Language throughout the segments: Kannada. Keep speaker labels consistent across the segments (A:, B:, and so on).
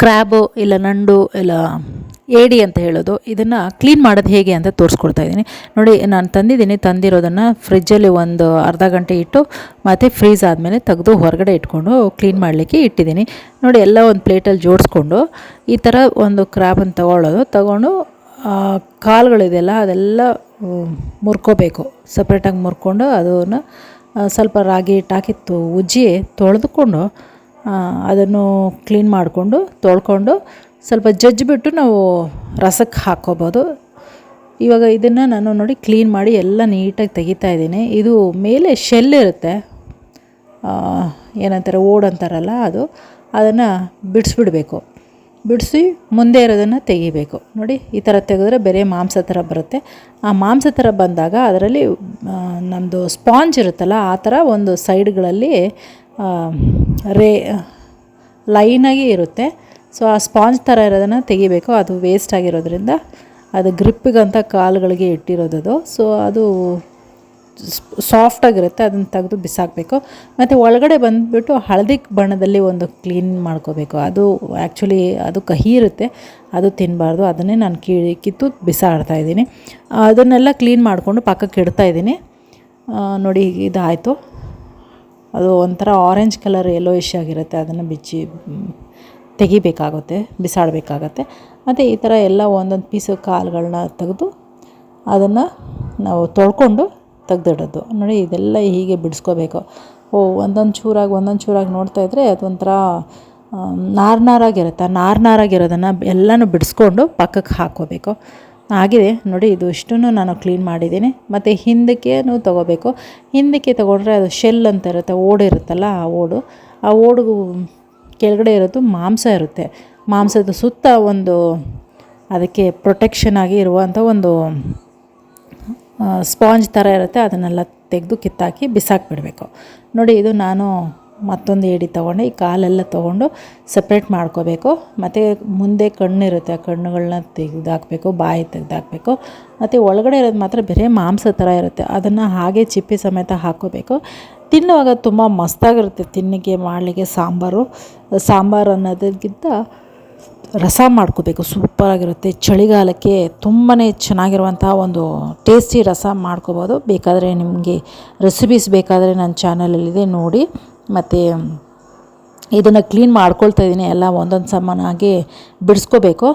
A: ಕ್ರ್ಯಾಬು ಇಲ್ಲ ನಂಡು ಇಲ್ಲ ಏಡಿ ಅಂತ ಹೇಳೋದು, ಇದನ್ನು ಕ್ಲೀನ್ ಮಾಡೋದು ಹೇಗೆ ಅಂತ ತೋರಿಸ್ಕೊಡ್ತಾ ಇದ್ದೀನಿ. ನೋಡಿ, ನಾನು ತಂದಿದ್ದೀನಿ, ತಂದಿರೋದನ್ನು ಫ್ರಿಜ್ಜಲ್ಲಿ ಒಂದು ಅರ್ಧ ಗಂಟೆ ಇಟ್ಟು ಮತ್ತು ಫ್ರೀಸ್ ಆದಮೇಲೆ ತೆಗೆದು ಹೊರಗಡೆ ಇಟ್ಕೊಂಡು ಕ್ಲೀನ್ ಮಾಡಲಿಕ್ಕೆ ಇಟ್ಟಿದ್ದೀನಿ. ನೋಡಿ, ಎಲ್ಲ ಒಂದು ಪ್ಲೇಟಲ್ಲಿ ಜೋಡಿಸ್ಕೊಂಡು ಈ ಥರ ಒಂದು ಕ್ರ್ಯಾಬನ್ನು ತಗೊಳ್ಳೋದು. ತಗೊಂಡು ಕಾಲುಗಳಿದೆಯಲ್ಲ, ಅದೆಲ್ಲ ಮುರ್ಕೋಬೇಕು. ಸಪ್ರೇಟಾಗಿ ಮುರ್ಕೊಂಡು ಅದನ್ನು ಸ್ವಲ್ಪ ರಾಗಿ ಹಿಟ್ಟು ಹಾಕಿ ತು, ಉಜ್ಜಿ ತೊಳೆದುಕೊಂಡು ಅದನ್ನು ಕ್ಲೀನ್ ಮಾಡಿಕೊಂಡು, ತೊಳ್ಕೊಂಡು ಸ್ವಲ್ಪ ಜಜ್ಜಿಬಿಟ್ಟು ನಾವು ರಸಕ್ಕೆ ಹಾಕ್ಕೋಬೋದು. ಇವಾಗ ಇದನ್ನು ನಾನು ನೋಡಿ ಕ್ಲೀನ್ ಮಾಡಿ ಎಲ್ಲ ನೀಟಾಗಿ ತೆಗಿತಾ ಇದ್ದೀನಿ. ಇದು ಮೇಲೆ ಶೆಲ್ ಇರುತ್ತೆ. ಏನಂತಾರೆ, ಓಡ್ ಅಂತಾರಲ್ಲ ಅದು. ಅದನ್ನು ಬಿಡಿಸ್ಬಿಡ್ಬೇಕು. ಬಿಡಿಸಿ ಮುಂದೆ ಇರೋದನ್ನು ತೆಗಿಬೇಕು. ನೋಡಿ, ಈ ಥರ ತೆಗೆದ್ರೆ ಬೇರೆ ಮಾಂಸ ಥರ ಬರುತ್ತೆ. ಆ ಮಾಂಸ ಥರ ಬಂದಾಗ ಅದರಲ್ಲಿ ನಮ್ಮದು ಸ್ಪಾಂಜ್ ಇರುತ್ತಲ್ಲ, ಆ ಥರ ಒಂದು ಸೈಡ್ಗಳಲ್ಲಿ ರೇ, ಲೈನಾಗಿ ಇರುತ್ತೆ. ಸೊ, ಆ ಸ್ಪಾಂಜ್ ಥರ ಇರೋದನ್ನು ತೆಗಿಬೇಕು. ಅದು ವೇಸ್ಟ್ ಆಗಿರೋದ್ರಿಂದ, ಅದು ಗ್ರಿಪ್ಪಿಗಂತ ಕಾಲುಗಳಿಗೆ ಇಟ್ಟಿರೋದದು. ಸೊ, ಅದು ಸಾಫ್ಟಾಗಿರುತ್ತೆ ಅದನ್ನು ತೆಗೆದು ಬಿಸಾಕಬೇಕು. ಮತ್ತು ಒಳಗಡೆ ಬಂದುಬಿಟ್ಟು ಹಳದಿ ಬಣ್ಣದಲ್ಲಿ ಒಂದು ಕ್ಲೀನ್ ಮಾಡ್ಕೋಬೇಕು. ಅದು ಆ್ಯಕ್ಚುಲಿ ಅದು ಕಹಿ ಇರುತ್ತೆ, ಅದು ತಿನ್ನಬಾರ್ದು ಅದನ್ನೇ ನಾನು ಕೀಳಿ ಕಿತ್ತು ಬಿಸಾಡ್ತಾ ಇದ್ದೀನಿ. ಅದನ್ನೆಲ್ಲ ಕ್ಲೀನ್ ಮಾಡಿಕೊಂಡು ಪಕ್ಕಕ್ಕೆ ಇಡ್ತಾ ಇದ್ದೀನಿ. ನೋಡಿ, ಇದಾಯಿತು. ಅದು ಒಂಥರ ಆರೆಂಜ್ ಕಲರ್ ಯೆಲ್ಲೋಯಿಶ್ ಆಗಿರುತ್ತೆ. ಅದನ್ನು ಬಿಚ್ಚಿ ತೆಗಿಬೇಕಾಗುತ್ತೆ, ಬಿಸಾಡಬೇಕಾಗತ್ತೆ. ಮತ್ತು ಈ ಥರ ಎಲ್ಲ ಒಂದೊಂದು ಪೀಸು ಕಾಲುಗಳನ್ನ ತೆಗೆದು ಅದನ್ನು ನಾವು ತೊಳ್ಕೊಂಡು ತೆಗ್ದಿಡೋದು. ನೋಡಿ, ಇದೆಲ್ಲ ಹೀಗೆ ಬಿಡಿಸ್ಕೋಬೇಕು. ಓ, ಒಂದೊಂದು ಚೂರಾಗಿ ಒಂದೊಂದು ಚೂರಾಗಿ ನೋಡ್ತಾ ಇದ್ದರೆ ಅದೊಂಥರ ನಾರು ನಾರಾಗಿರುತ್ತೆ ಆ ನಾರು ನಾರಾಗಿರೋದನ್ನು ಎಲ್ಲನೂ ಬಿಡಿಸ್ಕೊಂಡು ಪಕ್ಕಕ್ಕೆ ಹಾಕ್ಕೋಬೇಕು ಆಗಿದೆ. ನೋಡಿ, ಇದು ಇಷ್ಟನ್ನು ನಾನು ಕ್ಲೀನ್ ಮಾಡಿದ್ದೀನಿ. ಮತ್ತು ಹಿಂದಕ್ಕೇನು ತೊಗೋಬೇಕು. ಹಿಂದಕ್ಕೆ ತೊಗೊಂಡ್ರೆ ಅದು ಶೆಲ್ ಅಂತ ಇರುತ್ತೆ, ಓಡು ಇರುತ್ತಲ್ಲ, ಆ ಓಡು. ಆ ಓಡುಗು ಕೆಳಗಡೆ ಇರೋದು ಮಾಂಸ ಇರುತ್ತೆ. ಮಾಂಸದ ಸುತ್ತ ಒಂದು ಅದಕ್ಕೆ ಪ್ರೊಟೆಕ್ಷನ್ ಆಗಿ ಇರುವಂಥ ಒಂದು ಸ್ಪಾಂಜ್ ಥರ ಇರುತ್ತೆ, ಅದನ್ನೆಲ್ಲ ತೆಗೆದು ಕಿತ್ತಾಕಿ ಬಿಸಾಕಿಬಿಡಬೇಕು. ನೋಡಿ, ಇದು ನಾನು ಮತ್ತೊಂದು ಏಡಿ ತೊಗೊಂಡು, ಈ ಕಾಲೆಲ್ಲ ತೊಗೊಂಡು ಸಪ್ರೇಟ್ ಮಾಡ್ಕೋಬೇಕು. ಮತ್ತು ಮುಂದೆ ಕಣ್ಣಿರುತ್ತೆ ಆ ಕಣ್ಣುಗಳನ್ನ ತೆಗೆದಾಕಬೇಕು, ಬಾಯಿ ತೆಗೆದಾಕಬೇಕು. ಮತ್ತು ಒಳಗಡೆ ಇರೋದು ಮಾತ್ರ ಬೇರೆ ಮಾಂಸ ಥರ ಇರುತ್ತೆ, ಅದನ್ನು ಹಾಗೆ ಚಿಪ್ಪಿ ಸಮೇತ ಹಾಕೋಬೇಕು ತಿನ್ನುವಾಗ ತುಂಬ ಮಸ್ತಾಗಿರುತ್ತೆ ತಿನ್ನಿಗೆ ಮಾಡಲಿಕ್ಕೆ ಸಾಂಬಾರು. ಸಾಂಬಾರು ಅನ್ನೋದಕ್ಕಿಂತ ರಸ ಮಾಡ್ಕೋಬೇಕು ಸೂಪರಾಗಿರುತ್ತೆ ಚಳಿಗಾಲಕ್ಕೆ ತುಂಬಾ ಚೆನ್ನಾಗಿರುವಂಥ ಒಂದು ಟೇಸ್ಟಿ ರಸ ಮಾಡ್ಕೋಬೋದು. ಬೇಕಾದರೆ ನಿಮಗೆ ರೆಸಿಪೀಸ್ ಬೇಕಾದರೆ ನನ್ನ ಚಾನಲಲ್ಲಿದೆ ನೋಡಿ. ಮತ್ತು, ಇದನ್ನು ಕ್ಲೀನ್ ಮಾಡ್ಕೊಳ್ತಾ ಇದ್ದೀನಿ. ಎಲ್ಲ ಒಂದೊಂದು ಸಾಮಾನಾಗಿ ಬಿಡಿಸ್ಕೋಬೇಕು.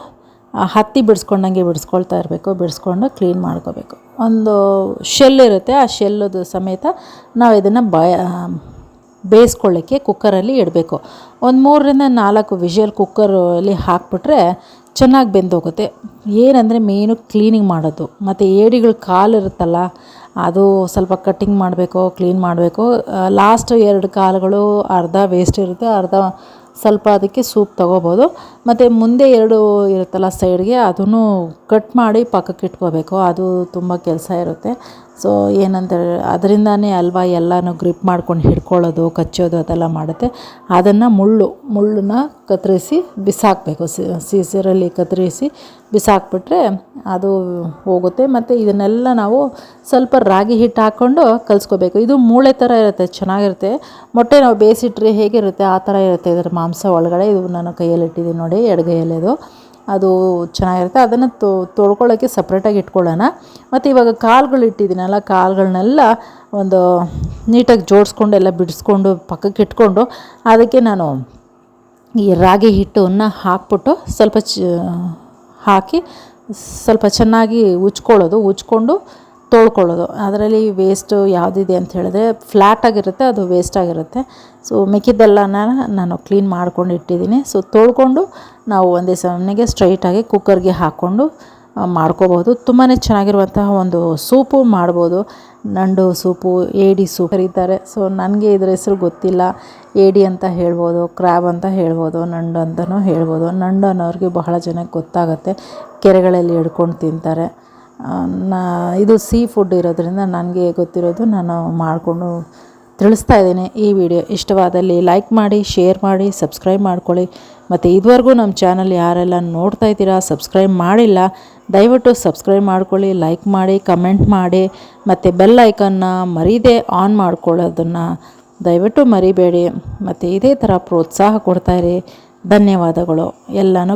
A: ಹತ್ತಿ ಬಿಡಿಸ್ಕೊಂಡಂಗೆ ಬಿಡಿಸ್ಕೊಳ್ತಾ ಇರಬೇಕು. ಬಿಡಿಸ್ಕೊಂಡು ಕ್ಲೀನ್ ಮಾಡ್ಕೋಬೇಕು. ಒಂದು ಶೆಲ್ ಇರುತ್ತೆ. ಆ ಶೆಲ್ಲದು ಸಮೇತ ನಾವು ಇದನ್ನು ಬಯ ಬೇಯಿಸ್ಕೊಳ್ಳಿಕ್ಕೆ ಕುಕ್ಕರಲ್ಲಿ ಇಡಬೇಕು. ಒಂದು ಮೂರರಿಂದ ನಾಲ್ಕು ವಿಷಲ್ ಕುಕ್ಕರಲ್ಲಿ ಹಾಕ್ಬಿಟ್ರೆ ಚೆನ್ನಾಗಿ ಬೆಂದೋಗುತ್ತೆ. ಏನಂದರೆ ಮೇನು ಕ್ಲೀನಿಂಗ್ ಮಾಡೋದು. ಮತ್ತು ಏಡಿಗಳು ಕಾಲು ಇರುತ್ತಲ್ಲ, ಅದು ಸ್ವಲ್ಪ ಕಟ್ಟಿಂಗ್ ಮಾಡಬೇಕು, ಕ್ಲೀನ್ ಮಾಡಬೇಕು, ಲಾಸ್ಟ್ ಎರಡು ಕಾಲುಗಳು ಅರ್ಧ ವೇಸ್ಟ್ ಇರುತ್ತೆ, ಅರ್ಧ ಸ್ವಲ್ಪ ಅದಕ್ಕೆ ಸೂಪ್ ತೊಗೋಬೋದು. ಮತ್ತು ಮುಂದೆ ಎರಡು ಇರುತ್ತಲ್ಲ ಸೈಡ್ಗೆ, ಅದನ್ನು ಕಟ್ ಮಾಡಿ ಪಕ್ಕಕ್ಕೆ ಇಟ್ಕೋಬೇಕು. ಅದು ತುಂಬ ಕೆಲಸ ಇರುತ್ತೆ. ಸೊ ಏನಂತಾರೆ ಅದರಿಂದನೇ ಅಲ್ವಾ ಎಲ್ಲನೂ ಗ್ರಿಪ್ ಮಾಡ್ಕೊಂಡು ಹಿಡ್ಕೊಳ್ಳೋದು, ಕಚ್ಚೋದು ಅದೆಲ್ಲ ಮಾಡುತ್ತೆ. ಅದನ್ನು ಮುಳ್ಳು ಮುಳ್ಳನ್ನ ಕತ್ತರಿಸಿ ಬಿಸಾಕಬೇಕು. ಸೀಸರಲ್ಲಿ ಕತ್ತರಿಸಿ ಬಿಸಾಕ್ಬಿಟ್ರೆ ಅದು ಹೋಗುತ್ತೆ. ಮತ್ತು ಇದನ್ನೆಲ್ಲ ನಾವು ಸ್ವಲ್ಪ ರಾಗಿ ಹಿಟ್ಟು ಹಾಕ್ಕೊಂಡು ಕಲಿಸ್ಕೋಬೇಕು. ಇದು ಮೂಳೆ ಥರ ಇರುತ್ತೆ, ಚೆನ್ನಾಗಿರುತ್ತೆ. ಮೊಟ್ಟೆ ನಾವು ಬೇಯಿಸಿಟ್ರೆ ಹೇಗಿರುತ್ತೆ? ಆ ಥರ ಇರುತ್ತೆ ಇದರ ಮಾಂಸ ಒಳಗಡೆ. ಇದು ನಾನು ಕೈಯಲ್ಲಿ ಇಟ್ಟಿದ್ದೀನಿ ನೋಡಿ. ಎಡಗೈಯಲ್ಲಿ ಎಲೆದು. ಅದು ಚೆನ್ನಾಗಿರುತ್ತೆ. ಅದನ್ನು ತೊಳ್ಕೊಳ್ಳೋಕ್ಕೆ ಸಪ್ರೇಟಾಗಿ ಇಟ್ಕೊಳ್ಳೋಣ. ಮತ್ತು ಇವಾಗ ಕಾಳುಗಳು ಇಟ್ಟಿದ್ದೀನಲ್ಲ ಕಾಳುಗಳನ್ನೆಲ್ಲ ಒಂದು ನೀಟಾಗಿ ಜೋಡಿಸ್ಕೊಂಡು, ಎಲ್ಲ ಬಿಡಿಸ್ಕೊಂಡು, ಪಕ್ಕಕ್ಕೆ ಇಟ್ಕೊಂಡು, ಅದಕ್ಕೆ ನಾನು ಈ ರಾಗಿ ಹಿಟ್ಟನ್ನು ಹಾಕ್ಬಿಟ್ಟು ಸ್ವಲ್ಪ ಚ, ಹಾಕಿ ಸ್ವಲ್ಪ ಚೆನ್ನಾಗಿ ಉಚ್ಕೊಳ್ಳೋದು ಉಜ್ಕೊಂಡು ತೊಳ್ಕೊಳ್ಳೋದು. ಅದರಲ್ಲಿ ವೇಸ್ಟು ಯಾವುದಿದೆ ಅಂತ ಹೇಳಿದ್ರೆ ಫ್ಲ್ಯಾಟಾಗಿರುತ್ತೆ ಅದು ವೇಸ್ಟ್ ಆಗಿರುತ್ತೆ. ಸೊ ಮಿಕ್ಕಿದ್ದೆಲ್ಲನ ನಾನು ಕ್ಲೀನ್ ಮಾಡ್ಕೊಂಡು ಇಟ್ಟಿದ್ದೀನಿ. ಸೊ ತೊಳ್ಕೊಂಡು ನಾವು ಒಂದೇ ಸಮನೆಗೆ ಸ್ಟ್ರೈಟಾಗಿ ಕುಕ್ಕರ್ಗೆ ಹಾಕ್ಕೊಂಡು ಮಾಡ್ಕೋಬಹುದು. ತುಂಬಾ ಚೆನ್ನಾಗಿರುವಂತಹ ಒಂದು ಸೂಪು ಮಾಡ್ಬೋದು. ನಂಡು ಸೂಪು, ಏಡಿ ಸೂಪ್ ಕರೀತಾರೆ. ಸೊ ನನಗೆ ಇದ್ರ ಹೆಸರು ಗೊತ್ತಿಲ್ಲ. ಏಡಿ ಅಂತ ಹೇಳ್ಬೋದು ಕ್ರ್ಯಾಬ್ ಅಂತ ಹೇಳ್ಬೋದು, ನಂಡು ಅಂತಲೂ ಹೇಳ್ಬೋದು. ನಂಡು ಅನ್ನೋರಿಗೆ ಬಹಳ ಜನಕ್ಕೆ ಗೊತ್ತಾಗುತ್ತೆ. ಕೆರೆಗಳಲ್ಲಿ ಹಿಡ್ಕೊಂಡು ತಿಂತಾರೆ. ನಾ, ಇದು ಸೀ ಫುಡ್ ಇರೋದ್ರಿಂದ ನನಗೆ ಗೊತ್ತಿರೋದು ನಾನು ಮಾಡಿಕೊಂಡು ತಿಳಿಸ್ತಾ ಇದ್ದೀನಿ. ಈ ವಿಡಿಯೋ ಇಷ್ಟವಾದಲ್ಲಿ ಲೈಕ್ ಮಾಡಿ, ಶೇರ್ ಮಾಡಿ, ಸಬ್ಸ್ಕ್ರೈಬ್ ಮಾಡ್ಕೊಳ್ಳಿ. ಮತ್ತು ಇದುವರೆಗೂ ನಮ್ಮ ಚಾನಲ್ ಯಾರೆಲ್ಲ ನೋಡ್ತಾ ಇದ್ದೀರಾ, ಸಬ್ಸ್ಕ್ರೈಬ್ ಮಾಡಿಲ್ಲ, ದಯವಿಟ್ಟು ಸಬ್ಸ್ಕ್ರೈಬ್ ಮಾಡ್ಕೊಳ್ಳಿ, ಲೈಕ್ ಮಾಡಿ, ಕಮೆಂಟ್ ಮಾಡಿ, ಮತ್ತು ಬೆಲ್ ಐಕನ್ನ ಮರೀದೆ ಆನ್ ಮಾಡ್ಕೊಳ್ಳೋದನ್ನು ದಯವಿಟ್ಟು ಮರಿಬೇಡಿ. ಮತ್ತು ಇದೇ ಥರ ಪ್ರೋತ್ಸಾಹ ಕೊಡ್ತಾಯಿರಿ ಧನ್ಯವಾದಗಳು ಎಲ್ಲನೂ.